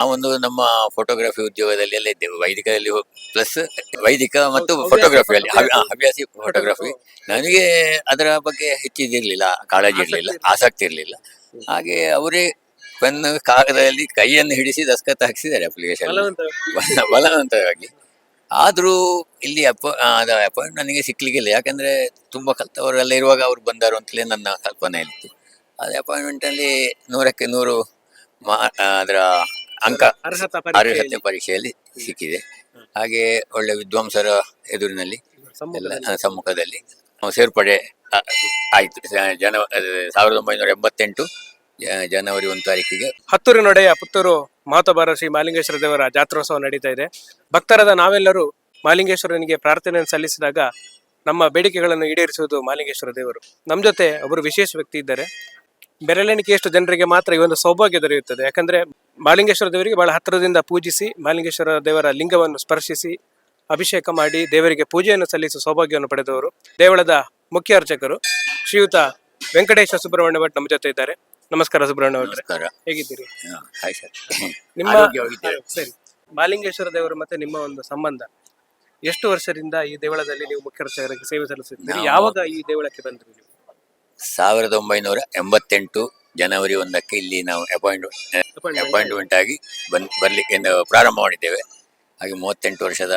ನಾವೊಂದು ನಮ್ಮ ಫೋಟೋಗ್ರಫಿ ಉದ್ಯೋಗದಲ್ಲಿ ಎಲ್ಲ ಇದ್ದೇವೆ. ವೈದಿಕದಲ್ಲಿ ಪ್ಲಸ್ ವೈದಿಕ ಮತ್ತು ಫೋಟೋಗ್ರಾಫಿಯಲ್ಲಿ ಹವ್ಯಾಸಿ ಫೋಟೋಗ್ರಫಿ ನನಗೆ ಅದರ ಬಗ್ಗೆ ಹೆಚ್ಚಿದಿರ್ಲಿಲ್ಲ ಕಾಳಜಿ ಇರಲಿಲ್ಲ ಆಸಕ್ತಿ ಇರಲಿಲ್ಲ. ಹಾಗೆ ಅವರೇ ಪೆನ್ ಕಾಗದದಲ್ಲಿ ಕೈಯನ್ನು ಹಿಡಿಸಿ ದಸ್ಕತ್ ಹಾಕಿಸಿದ್ದಾರೆ ಅಪ್ಲಿಕೇಶನ್ ಬಲವಂತ ಬಲವಂತವಾಗಿ. ಆದರೂ ಇಲ್ಲಿ ಅಪ ಅಪಾಯಿಂಟ್ ನನಗೆ ಸಿಕ್ಲಿಕ್ಕಿಲ್ಲ. ಯಾಕಂದ್ರೆ ತುಂಬಾ ಕಲ್ತವರೆಲ್ಲ ಇರುವಾಗ ಅವ್ರು ಬಂದರು ಅಂತಲೇ ನನ್ನ ಕಲ್ಪನೆ ಇತ್ತು. ಅದೇ ಅಪಾಯಿಂಟ್ಮೆಂಟಲ್ಲಿ ಅಲ್ಲಿ ನೂರಕ್ಕೆ ನೂರು ಮಾ ಅದರ ಅಂಕ ಅರ್ಹತಾ ಅರ್ಹತೆ ಪರೀಕ್ಷೆಯಲ್ಲಿ. ಸಿಕ್ಕಿದೆ. ಹಾಗೆ ಒಳ್ಳೆ ವಿದ್ವಾಂಸರ ಎದುರಿನಲ್ಲಿ ಎಲ್ಲ ಸಮ್ಮುಖದಲ್ಲಿ. ನಾವು ಸೇರ್ಪಡೆ ಆ, ಆಯ್ತು. ಜನ ಸಾವಿರದ ಒಂಬೈನೂರ ಎಂಬತ್ತೆಂಟು ಜ- ಜನವರಿ ಒಂದು ತಾರೀಕಿಗೆ ಹತ್ತೂರು ನಡೆಯ ಪುತ್ತೂರು ಮಹತ್ವಬಾರ ಶ್ರೀ ಮಾಲಿಂಗೇಶ್ವರ ದೇವರ ಜಾತ್ರೋತ್ಸವ ನಡೀತಾ ಇದೆ. ಭಕ್ತರಾದ ನಾವೆಲ್ಲರೂ ಮಾಲಿಂಗೇಶ್ವರನಿಗೆ ಪ್ರಾರ್ಥನೆಯನ್ನು ಸಲ್ಲಿಸಿದಾಗ ನಮ್ಮ ಬೇಡಿಕೆಗಳನ್ನು ಈಡೇರಿಸುವುದು ಮಾಲಿಂಗೇಶ್ವರ ದೇವರು. ನಮ್ಮ ಜೊತೆ ಒಬ್ಬರು ವಿಶೇಷ ವ್ಯಕ್ತಿ ಇದ್ದಾರೆ. ಬೆರಳೆಣಿಕೆಯಷ್ಟು ಜನರಿಗೆ ಮಾತ್ರ ಈ ಒಂದು ಸೌಭಾಗ್ಯ ದೊರೆಯುತ್ತದೆ. ಯಾಕಂದ್ರೆ ಮಾಲಿಂಗೇಶ್ವರ ದೇವರಿಗೆ ಬಹಳ ಹತ್ತಿರದಿಂದ ಪೂಜಿಸಿ ಮಾಲಿಂಗೇಶ್ವರ ದೇವರ ಲಿಂಗವನ್ನು ಸ್ಪರ್ಶಿಸಿ ಅಭಿಷೇಕ ಮಾಡಿ ದೇವರಿಗೆ ಪೂಜೆಯನ್ನು ಸಲ್ಲಿಸುವ ಸೌಭಾಗ್ಯವನ್ನು ಪಡೆದವರು ದೇವಳದ ಮುಖ್ಯ ಅರ್ಚಕರು ಶ್ರೀಯುತ ವೆಂಕಟೇಶ ಸುಬ್ರಹ್ಮಣ್ಯ ಭಟ್ ನಮ್ಮ ಜೊತೆ ಇದ್ದಾರೆ. ನಮಸ್ಕಾರ ಸುಬ್ರಹ್ಮಣ್ಯ ಭಟ್ ಹೇಗಿದ್ದೀರಿ? ನಿಮ್ಮ ಸರಿ. ಮಾಲಿಂಗೇಶ್ವರ ದೇವರು ಮತ್ತೆ ನಿಮ್ಮ ಒಂದು ಸಂಬಂಧ. ಎಷ್ಟು ವರ್ಷದಿಂದ ಈ ದೇವಳದಲ್ಲಿ ನೀವು ಮುಖ್ಯ ಅರ್ಚಕರಾಗಿ ಸೇವೆ ಸಲ್ಲಿಸುತ್ತೀರಿ? ಯಾವಾಗ ಈ ದೇವಳಕ್ಕೆ ಬಂದ್ರಿ ನೀವು? ಸಾವಿರದ ಒಂಬೈನೂರ ಎಂಬತ್ತೆಂಟು ಜನವರಿ ಒಂದಕ್ಕೆ ಇಲ್ಲಿ ನಾವು ಅಪಾಯಿಂಟ್ ಅಪಾಯಿಂಟ್ಮೆಂಟ್ ಆಗಿ ಬಂದ್ ಬರಲಿಕ್ಕೆ ಪ್ರಾರಂಭ ಮಾಡಿದ್ದೇವೆ. ಹಾಗೆ ಮೂವತ್ತೆಂಟು ವರ್ಷದ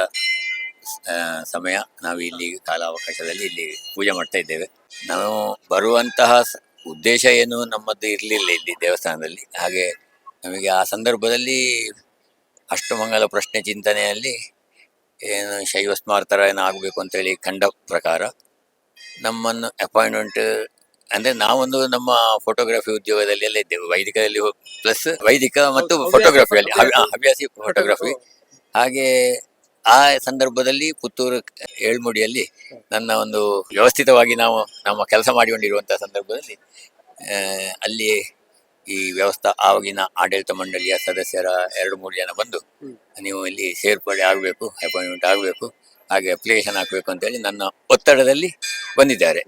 ಸಮಯ ನಾವು ಇಲ್ಲಿ ಕಾಲಾವಕಾಶದಲ್ಲಿ ಇಲ್ಲಿ ಪೂಜೆ ಮಾಡ್ತಾ ಇದ್ದೇವೆ. ನಾವು ಬರುವಂತಹ ಉದ್ದೇಶ ಏನು ನಮ್ಮದು ಇರಲಿಲ್ಲ ಇಲ್ಲಿ ದೇವಸ್ಥಾನದಲ್ಲಿ. ಹಾಗೆ ನಮಗೆ ಆ ಸಂದರ್ಭದಲ್ಲಿ ಅಷ್ಟಮಂಗಲ ಪ್ರಶ್ನೆ ಚಿಂತನೆಯಲ್ಲಿ ಏನು ಶೈವ ಸ್ಮಾರ್ತರ ಏನೋ ಆಗಬೇಕು ಅಂತೇಳಿ ಕಂಡ ಪ್ರಕಾರ ನಮ್ಮನ್ನು ಅಪಾಯಿಂಟ್ಮೆಂಟ್ ಅಂದ್ರೆ ನಾವೊಂದು ನಮ್ಮ ಫೋಟೋಗ್ರಫಿ ಉದ್ಯೋಗದಲ್ಲಿ ಎಲ್ಲ ಇದ್ದೇವೆ. ವೈದಿಕದಲ್ಲಿ ಪ್ಲಸ್ ವೈದಿಕ ಮತ್ತು ಫೋಟೋಗ್ರಾಫಿಯಲ್ಲಿ. ಹವ್ಯಾಸಿ ಫೋಟೋಗ್ರಫಿ ಹಾಗೆ ಆ ಸಂದರ್ಭದಲ್ಲಿ ಪುತ್ತೂರು ಏಳ್ಮುಡಿಯಲ್ಲಿ ನನ್ನ ಒಂದು ವ್ಯವಸ್ಥಿತವಾಗಿ ನಾವು ನಮ್ಮ ಕೆಲಸ ಮಾಡಿಕೊಂಡಿರುವಂತಹ ಸಂದರ್ಭದಲ್ಲಿ ಅಲ್ಲಿ ಈ ವ್ಯವಸ್ಥಾ ಆವಾಗಿನ ಆಡಳಿತ ಮಂಡಳಿಯ ಸದಸ್ಯರ ಎರಡು ಮೂರು ಜನ ಬಂದು ನೀವು ಇಲ್ಲಿ ಸೇರ್ಪಡೆ ಆಗಬೇಕು ಅಪಾಯಿಂಟ್ಮೆಂಟ್ ಆಗಬೇಕು ಹಾಗೆ ಅಪ್ಲಿಕೇಶನ್ ಹಾಕಬೇಕು ಅಂತೇಳಿ ನನ್ನ ಒತ್ತಡದಲ್ಲಿ ಬಂದಿದ್ದಾರೆ.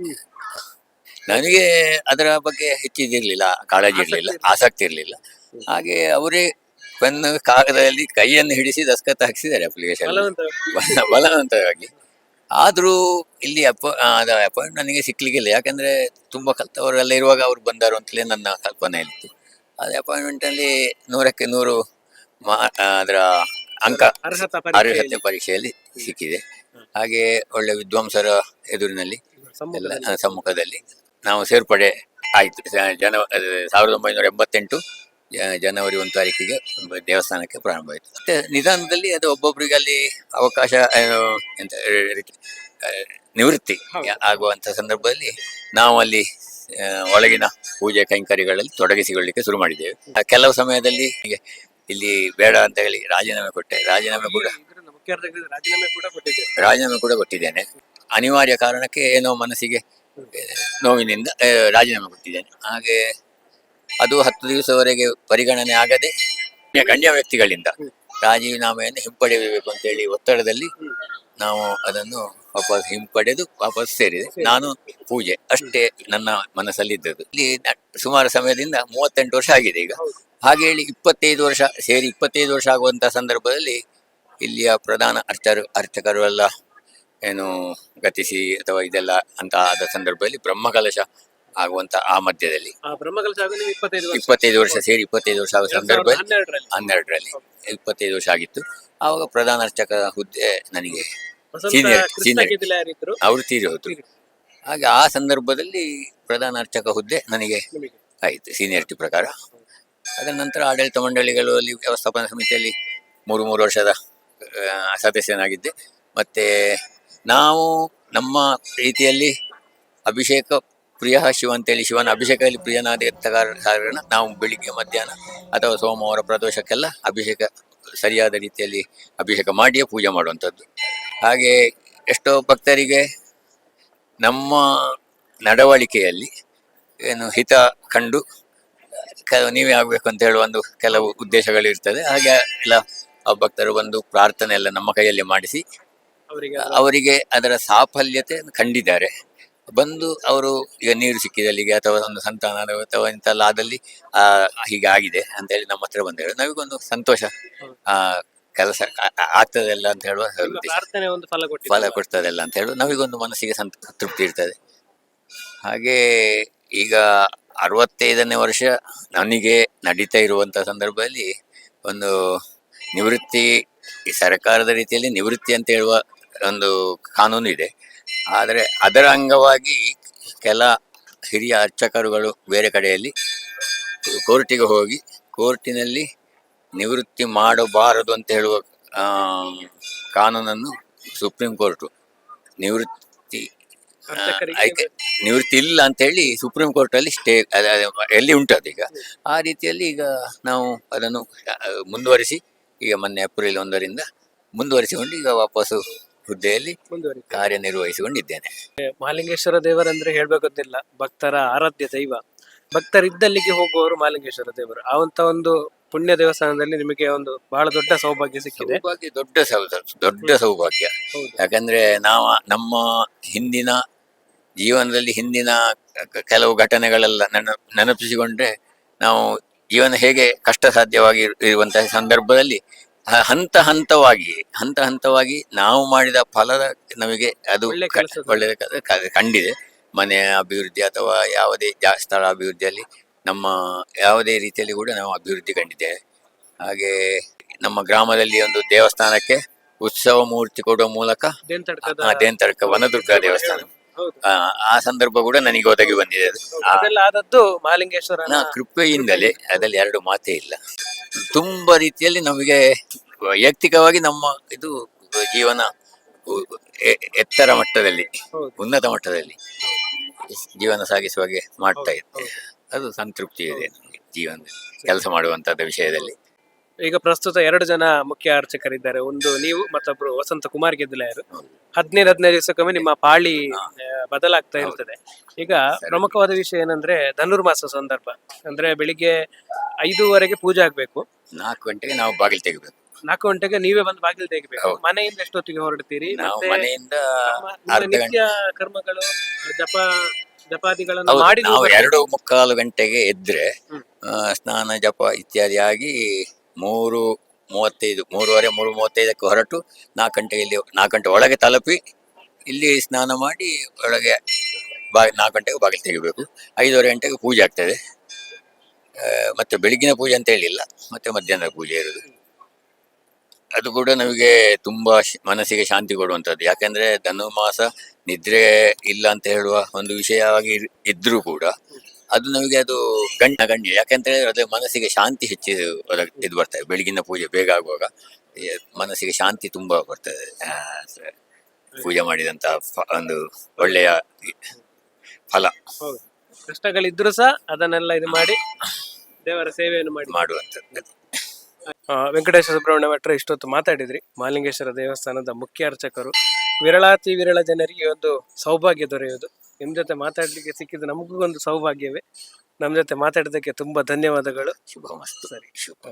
ನನಗೆ ಅದರ ಬಗ್ಗೆ ಹೆಚ್ಚಿದಿರಲಿಲ್ಲ ಕಾಳಜಿ ಇರಲಿಲ್ಲ ಆಸಕ್ತಿ ಇರಲಿಲ್ಲ. ಹಾಗೆ ಅವರೇ ಪೆನ್ ಕಾಗದದಲ್ಲಿ ಕೈಯನ್ನು ಹಿಡಿಸಿ ದಸ್ಕತ್ ಹಾಕಿಸಿದ್ದಾರೆ ಅಪ್ಲಿಕೇಶನ್ ಬಲವಂತ ಬಲ- ಬಲವಂತವಾಗಿ. ಆದರೂ ಇಲ್ಲಿ ಅಪ್ಪ ಅದ ಅಪಾಯಿಂಟ್ ನನಗೆ ಸಿಕ್ಲಿಕ್ಕಿಲ್ಲ. ಯಾಕಂದ್ರೆ ತುಂಬಾ ಕಲ್ತವರೆಲ್ಲ ಇರುವಾಗ ಅವ್ರು ಬಂದರು ಅಂತಲೇ ನನ್ನ ಕಲ್ಪನೆ ಇತ್ತು. ಅದೇ ಅಪಾಯಿಂಟ್ಮೆಂಟಲ್ಲಿ ಅಲ್ಲಿ ನೂರಕ್ಕೆ ನೂರು ಮಾ ಅದರ ಅಂಕ ಅರ್ಹತಾ ಪರೀಕ್ಷೆಯಲ್ಲಿ ಸಿಕ್ಕಿದೆ. ಹಾಗೆ ಒಳ್ಳೆ ವಿದ್ವಾಂಸರ ಎದುರಿನಲ್ಲಿ ಎಲ್ಲ ಸಮ್ಮುಖದಲ್ಲಿ. ನಾವು ಸೇರ್ಪಡೆ ಆಯಿತು. ಜನ ಸಾವಿರದ ಒಂಬೈನೂರ ಎಂಬತ್ತೆಂಟು ಜನವರಿ ಒಂದು ತಾರೀಕಿಗೆ ದೇವಸ್ಥಾನಕ್ಕೆ ಪ್ರಾರಂಭ ಆಯಿತು. ಮತ್ತೆ ನಿಧಾನದಲ್ಲಿ ಅದು ಒಬ್ಬೊಬ್ಬರಿಗೆ ಅಲ್ಲಿ ಅವಕಾಶ ಏನು, ಎಂತ ನಿವೃತ್ತಿ. ಆಗುವಂಥ ಸಂದರ್ಭದಲ್ಲಿ ನಾವು ಅಲ್ಲಿ ಒಳಗಿನ ಪೂಜೆ ಕೈಂಕರ್ಯಗಳಲ್ಲಿ ತೊಡಗಿಸಿಕೊಳ್ಳಿಕ್ಕೆ ಶುರು ಮಾಡಿದ್ದೇವೆ. ಕೆಲವು ಸಮಯದಲ್ಲಿ ಹೀಗೆ ಇಲ್ಲಿ ಬೇಡ ಅಂತ ಹೇಳಿ ರಾಜೀನಾಮೆ ಕೊಟ್ಟೆ. ರಾಜೀನಾಮೆ ಕೂಡ ರಾಜೀನಾಮೆ ಕೂಡ ಕೊಟ್ಟಿದ್ದೇವೆ. ರಾಜೀನಾಮೆ ಕೂಡ ಕೊಟ್ಟಿದ್ದೇನೆ. ಅನಿವಾರ್ಯ ಕಾರಣಕ್ಕೆ ಏನೋ ಮನಸ್ಸಿಗೆ ನೋವಿನಿಂದ ರಾಜೀನಾಮೆ ಕೊಟ್ಟಿದ್ದೇನೆ. ಹಾಗೆ ಅದು ಹತ್ತು ದಿವಸವರೆಗೆ ಪರಿಗಣನೆ ಆಗದೆ ಗಣ್ಯ ವ್ಯಕ್ತಿಗಳಿಂದ ರಾಜೀನಾಮೆಯನ್ನು ಹಿಂಪಡೆಯಬೇಕು ಅಂತೇಳಿ ಒತ್ತಡದಲ್ಲಿ ಹ್ಮ್. ನಾವು ಅದನ್ನು ವಾಪಸ್ ಹಿಂಪಡೆದು ವಾಪಸ್ ಸೇರಿದೆ. ನಾನು ಪೂಜೆ ಅಷ್ಟೇ ನನ್ನ ಮನಸ್ಸಲ್ಲಿದ್ದದ್ದು. ಇಲ್ಲಿ ಸುಮಾರು ಸಮಯದಿಂದ ಮೂವತ್ತೆಂಟು ವರ್ಷ ಆಗಿದೆ ಈಗ. ಹಾಗೆ ಹೇಳಿ ಇಪ್ಪತ್ತೈದು ವರ್ಷ ಸೇರಿ ಇಪ್ಪತ್ತೈದು ವರ್ಷ ಆಗುವಂತಹ ಸಂದರ್ಭದಲ್ಲಿ ಇಲ್ಲಿಯ ಪ್ರಧಾನ ಅರ್ಚರು ಅರ್ಚಕರು ಎಲ್ಲ ಏನು ಗತಿಸಿ ಅಥವಾ ಇದೆಲ್ಲ ಅಂತ ಆದ ಸಂದರ್ಭದಲ್ಲಿ ಬ್ರಹ್ಮಕಲಶ ಆಗುವಂತ ಆ ಮಧ್ಯದಲ್ಲಿ. ಆ ಬ್ರಹ್ಮಕಲಶ ಆಗಿ ನೀವು ಇಪ್ಪತ್ತೈದು ವರ್ಷ. ಇಪ್ಪತ್ತೈದು ವರ್ಷ ಸೇರಿ ಇಪ್ಪತ್ತೈದು ವರ್ಷ ಆಗುವ ಸಂದರ್ಭ ಹನ್ನೆರಡರಲ್ಲಿ. ಹನ್ನೆರಡರಲ್ಲಿ. ಇಪ್ಪತ್ತೈದು ವರ್ಷ ಆಗಿತ್ತು. ಆವಾಗ ಪ್ರಧಾನ ಅರ್ಚಕ ಹುದ್ದೆ ನನಗೆ ಸೀನಿಯರ್ ಸೀನಿಯರ್ ಕೃಷ್ಣ senior. ಕಿದಿಲ ಯಾರಿದ್ರು ಅವರು ತೀರಿ ಹೋದ್ರು. ಹಾಗೆ ಆ ಸಂದರ್ಭದಲ್ಲಿ ಪ್ರಧಾನ ಅರ್ಚಕ ಹುದ್ದೆ ನನಗೆ ನಿಮಗೆ. ಆಯಿತು ಸೀನಿಯರಿಟಿ ಪ್ರಕಾರ. ಅದರ ನಂತರ ಆಡಳಿತ ಮಂಡಳಿಗಳು ಅಲ್ಲಿ ವ್ಯವಸ್ಥಾಪನಾ ಸಮಿತಿಯಲ್ಲಿ ಮೂರು ಮೂರು ವರ್ಷದ ಆ, ಸದಸ್ಯನಾಗಿದ್ದೆ. ಮತ್ತೆ ನಾವು ನಮ್ಮ ರೀತಿಯಲ್ಲಿ ಅಭಿಷೇಕ ಪ್ರಿಯ ಶಿವ ಅಂತೇಳಿ ಶಿವನ ಅಭಿಷೇಕದಲ್ಲಿ ಪ್ರಿಯನಾದ ಕಾರಣ ನಾವು ಬೆಳಿಗ್ಗೆ ಮಧ್ಯಾಹ್ನ ಅಥವಾ ಸೋಮವಾರ ಪ್ರದೋಷಕ್ಕೆಲ್ಲ ಅಭಿಷೇಕ ಸರಿಯಾದ ರೀತಿಯಲ್ಲಿ ಅಭಿಷೇಕ ಮಾಡಿಯೇ ಪೂಜೆ ಮಾಡುವಂಥದ್ದು. ಹಾಗೆ ಎಷ್ಟೋ ಭಕ್ತರಿಗೆ ನಮ್ಮ ನಡವಳಿಕೆಯಲ್ಲಿ ಏನು ಹಿತ ಕಂಡು ಕೆಲವು ನೀವೇ ಆಗಬೇಕು ಅಂತ ಹೇಳುವ ಒಂದು ಕೆಲವು ಉದ್ದೇಶಗಳಿರ್ತದೆ. ಹಾಗೆ ಎಲ್ಲ ಆ ಭಕ್ತರು ಬಂದು ಪ್ರಾರ್ಥನೆ ಎಲ್ಲ ನಮ್ಮ ಕೈಯಲ್ಲಿ ಮಾಡಿಸಿ ಅವರಿಗೆ ಅದರ ಸಾಫಲ್ಯತೆ ಕಂಡಿದ್ದಾರೆ. ಬಂದು ಅವರು ಈಗ ನೀರು ಸಿಕ್ಕಿದಲ್ಲಿಗೆ ಅಥವಾ ಒಂದು ಸಂತಾನ ಅಥವಾ ಇಂತೆಲ್ಲ ಆದಲ್ಲಿ ಆ ಹೀಗೆ ಆಗಿದೆ ಅಂತ ಹೇಳಿ ನಮ್ಮ ಹತ್ರ ಬಂದು ಹೇಳಿ ನಮಗೊಂದು ಸಂತೋಷ ಆ ಕೆಲಸ ಆಗ್ತದೆಲ್ಲ ಅಂತ ಹೇಳುವ ಒಂದು ಫಲ ಕೊಡ್ತದಲ್ಲ ಅಂತ ಹೇಳುವ ನಮಗೊಂದು ಮನಸ್ಸಿಗೆ ಸಂತ ತೃಪ್ತಿ ಇರ್ತದೆ. ಹಾಗೆ ಈಗ ಅರವತ್ತೈದನೇ ವರ್ಷ ನನಗೆ ನಡೀತಾ ಇರುವಂತಹ ಸಂದರ್ಭದಲ್ಲಿ ಒಂದು ನಿವೃತ್ತಿ ಈ ಸರ್ಕಾರದ ರೀತಿಯಲ್ಲಿ ನಿವೃತ್ತಿ ಅಂತ ಹೇಳುವ ಒಂದು ಕಾನೂನು ಇದೆ. ಆದರೆ ಅದರ ಅಂಗವಾಗಿ ಕೆಲ ಹಿರಿಯ ಅರ್ಚಕರುಗಳು ಬೇರೆ ಕಡೆಯಲ್ಲಿ ಕೋರ್ಟಿಗೆ ಹೋಗಿ ಕೋರ್ಟಿನಲ್ಲಿ ನಿವೃತ್ತಿ ಮಾಡಬಾರದು ಅಂತ ಹೇಳುವ ಕಾನೂನನ್ನು ಸುಪ್ರೀಂ ಕೋರ್ಟು ನಿವೃತ್ತಿ ಆಯ್ಕೆ ನಿವೃತ್ತಿ ಇಲ್ಲ ಅಂತ ಹೇಳಿ ಸುಪ್ರೀಂ ಕೋರ್ಟಲ್ಲಿ ಸ್ಟೇ ಎಲ್ಲಿ ಉಂಟು ಅದೀಗ ಆ ರೀತಿಯಲ್ಲಿ ಈಗ ನಾವು ಅದನ್ನು ಮುಂದುವರಿಸಿ ಈಗ ಮೊನ್ನೆ ಏಪ್ರಿಲ್ ಒಂದರಿಂದ ಮುಂದುವರಿಸಿಕೊಂಡು ಈಗ ವಾಪಸ್ಸು ಹುದ್ದೆಯಲ್ಲಿ ಕಾರ್ಯನಿರ್ವಹಿಸಿಕೊಂಡಿದ್ದೇನೆ. ಮಹಾಲಿಂಗೇಶ್ವರ ದೇವರಂದ್ರೆ ಹೇಳ್ಬೇಕಂತಿಲ್ಲ. ಭಕ್ತರ ಆರಾಧ್ಯ ದೈವ. ಭಕ್ತರಿದ್ದಲ್ಲಿಗೆ ಹೋಗುವವರು ಮಹಾಲಿಂಗೇಶ್ವರ ದೇವರು. ಆ ಅಂತ ಒಂದು ಪುಣ್ಯ ದೇವಸ್ಥಾನದಲ್ಲಿ ನಿಮಗೆ ಒಂದು ಬಹಳ ದೊಡ್ಡ ಸೌಭಾಗ್ಯ ಸಿಕ್ಕಿದೆ. ಸೌಭಾಗ್ಯ ದೊಡ್ಡ ಸೌ- ದೊಡ್ಡ ಸೌಭಾಗ್ಯ. ಹೌದು. ಯಾಕಂದ್ರೆ ನಾವು ನಮ್ಮ ಹಿಂದಿನ ಜೀವನದಲ್ಲಿ ಹಿಂದಿನ ಕ- ಕೆಲವು ಘಟನೆಗಳೆಲ್ಲ ನೆನ ನೆನಪಿಸಿಕೊಂಡ್ರೆ ನಾವು ಜೀವನ ಹೇಗೆ ಕಷ್ಟ ಸಾಧ್ಯವಾಗಿ ಇರುವಂತಹ ಸಂದರ್ಭದಲ್ಲಿ ಹಂತ ಹಂತವಾಗಿ ಹಂತ ಹಂತವಾಗಿ ನಾವು ಮಾಡಿದ ಫಲದ ನಮಗೆ ಅದು ಒಳ್ಳೆ ಕ- ಒಳ್ಳೆಯ ಕ- ಕ- ಕಂಡಿದೆ. ಮನೆಯ ಅಭಿವೃದ್ಧಿ ಅಥವಾ ಯಾವುದೇ ಜಾ- ಸ್ಥಳ ಅಭಿವೃದ್ಧಿಯಲ್ಲಿ ನಮ್ಮ ಯಾವುದೇ ರೀತಿಯಲ್ಲಿ ಕೂಡ ನಾವು ಅಭಿವೃದ್ಧಿ ಕಂಡಿದ್ದೇವೆ. ಹಾಗೆ ನಮ್ಮ ಗ್ರಾಮದಲ್ಲಿ ಒಂದು ದೇವಸ್ಥಾನಕ್ಕೆ ಉತ್ಸವ ಮೂರ್ತಿ ಕೊಡುವ ಮೂಲಕ ದೇಂತಡ್ಕದ ಆ ದೇಂತಡ್ಕ ವನದುರ್ಗ ದೇವಸ್ಥಾನ. ಹೌದು. ಆ, ಆ ಸಂದರ್ಭ ಕೂಡ ನನಗೆ ಒದಗಿ ಬಂದಿದೆ ಅದು. ಆ, ಅದೆಲ್ಲ ಆದದ್ದು ಮಹಾಲಿಂಗೇಶ್ವರನ ನಾ ಕೃಪೆಯಿಂದಲೇ ಅದರಲ್ಲಿ ಎರಡು ಮಾತೇ ಇಲ್ಲ. ತುಂಬಾ ರೀತಿಯಲ್ಲಿ ನಮಗೆ ವೈಯಕ್ತಿಕವಾಗಿ ನಮ್ಮ ಇದು ಜೀವನ ಎತ್ತರ ಮಟ್ಟದಲ್ಲಿ. ಉನ್ನತ ಮಟ್ಟದಲ್ಲಿ ಜೀವನ ಸಾಗಿಸುವಾಗೆ ಮಾಡ್ತಾ ಇದ್ದೆ ಅದು ಸಂತೃಪ್ತಿ ಇದೆ ನಮಗೆ ಜೀವನದಲ್ಲಿ ಕೆಲಸ ಮಾಡುವಂತಹದ್ದು ವಿಷಯದಲ್ಲಿ. ಈಗ ಪ್ರಸ್ತುತ ಎರಡು ಜನ ಮುಖ್ಯ ಅರ್ಚಕರಿದ್ದಾರೆ ಒಂದು ನೀವು ಮತ್ತೊಬ್ರು ವಸಂತ ಕುಮಾರ್ ಗೆದ್ದಲೆಯರು ಹದಿನೈದು ಹದಿನೈದು ದಿವಸಕ್ಕೊಮ್ಮೆ ನಿಮ್ಮ ಪಾಳಿ ಬದಲಾಗ್ತಾ ಇರ್ತದೆ. ಈಗ ಪ್ರಮುಖವಾದ ವಿಷಯ ಏನಂದ್ರೆ ಧನುರ್ಮಾಸ ಸಂದರ್ಭ. ಅಂದ್ರೆ ಬೆಳಿಗ್ಗೆ ಐದೂವರೆಗೆ ಪೂಜೆ ಆಗ್ಬೇಕು. ನಾಲ್ಕು ಗಂಟೆಗೆ ನಾವು ಬಾಗಿಲು ತೆಗಿಬೇಕು. ನಾಲ್ಕು ಗಂಟೆಗೆ ನೀವೇ ಬಂದು ಬಾಗಿಲು ತೆಗಿಬೇಕು. ಹೌದು. ಮನೆಯಿಂದ ಎಷ್ಟೊತ್ತಿಗೆ ಹೊರಡ್ತೀರಿ? ನಾವು ಮತ್ತೆ ಮನೆಯಿಂದ ನಮ್ಮ- ನಿಮ್ಮ ಅರ್ಧ ಗಂಟೆ. ನಿತ್ಯ ಕರ್ಮಗಳು ಜಪ ಜಪಾದಿಗಳನ್ನು ಹೌದು, ಮಾಡಿ ನಾವು ಎರಡು ಮುಕ್ಕಾಲು ಗಂಟೆಗೆ ಎದ್ರೆ ಹ್ಮ್. ಆ, ಸ್ನಾನ ಜಪ ಇತ್ಯಾದಿ ಆಗಿ ಮೂರು ಮೂವತ್ತೈದು ಮೂರುವರೆ ಮೂರು ಮೂವತ್ತೈದಕ್ಕೆ ಹೊರಟು ನಾಲ್ಕು ಗಂಟೆಗೆ ಇಲ್ಲಿ ನಾಲ್ಕು ಗಂಟೆ ಒಳಗೆ ತಲುಪಿ ಇಲ್ಲಿ ಸ್ನಾನ ಮಾಡಿ ಒಳಗೆ ಬಾ ನಾಲ್ಕು ಗಂಟೆಗೆ ಬಾಗಿಲು ತೆಗಿಬೇಕು. ಐದೂವರೆ ಗಂಟೆಗೆ ಪೂಜೆ ಆಗ್ತದೆ. ಮತ್ತೆ ಬೆಳಗಿನ ಪೂಜೆ ಅಂತ ಹೇಳಿಲ್ಲ, ಮತ್ತೆ ಮಧ್ಯಾಹ್ನ ಪೂಜೆ ಇರೋದು. ಅದು ಕೂಡ ನಮಗೆ ತುಂಬಾ ಮನಸ್ಸಿಗೆ ಶಾಂತಿ ಕೊಡುವಂಥದ್ದು. ಯಾಕಂದ್ರೆ ಧನುಮಾಸ ನಿದ್ರೆ ಇಲ್ಲ ಅಂತ ಹೇಳುವ ಒಂದು ವಿಷಯವಾಗಿ ಇದ್ರೂ ಕೂಡ ಅದು ನಮಗೆ ಅದು ಗಣ್ಯ ಗಣ್ಯ ಹೇಳಿದ್ರೆ ಅದು ಮನಸ್ಸಿಗೆ ಶಾಂತಿ ಹೆಚ್ಚು ಇದು ಬರ್ತದೆ. ಬೆಳಗಿನ ಪೂಜೆ ಬೇಗ ಆಗುವಾಗ ಮನಸ್ಸಿಗೆ ಶಾಂತಿ ತುಂಬಾ ಬರ್ತದೆ. ಪೂಜೆ ಮಾಡಿದಂತ ಒಂದು ಒಳ್ಳೆಯ ಫಲ. ಕಷ್ಟಗಳಿದ್ರು ಸಹ ಅದನ್ನೆಲ್ಲ ಇದು ಮಾಡಿ ದೇವರ ಸೇವೆಯನ್ನು ಮಾಡಿ ಮಾಡುವಂಥದ್ದು. ವೆಂಕಟೇಶ್ವರ ವೆಂಕಟೇಶ ಸುಬ್ರಹ್ಮಣ್ಯ ಭಟ್ರು ಇಷ್ಟೊತ್ತು ಮಾತಾಡಿದ್ರಿ. ಮಾಲಿಂಗೇಶ್ವರ ದೇವಸ್ಥಾನದ ಮುಖ್ಯ ಅರ್ಚಕರು ವಿರಳಾತಿ ವಿರಳ ಜನರಿಗೆ ಒಂದು ಸೌಭಾಗ್ಯ ದೊರೆಯುವುದು. ನಿಮ್ ಜೊತೆ ಮಾತಾಡ್ಲಿಕ್ಕೆ ಸಿಕ್ಕಿದ್ದು ನಮಗೂ ಒಂದು ಸೌಭಾಗ್ಯವೇ. ನಮ್ ಜೊತೆ ಮಾತಾಡಿದ್ದಕ್ಕೆ ತುಂಬಾ ಧನ್ಯವಾದಗಳು. ಶುಭಮಸ್ತು. ಸರಿ. ಶುಭ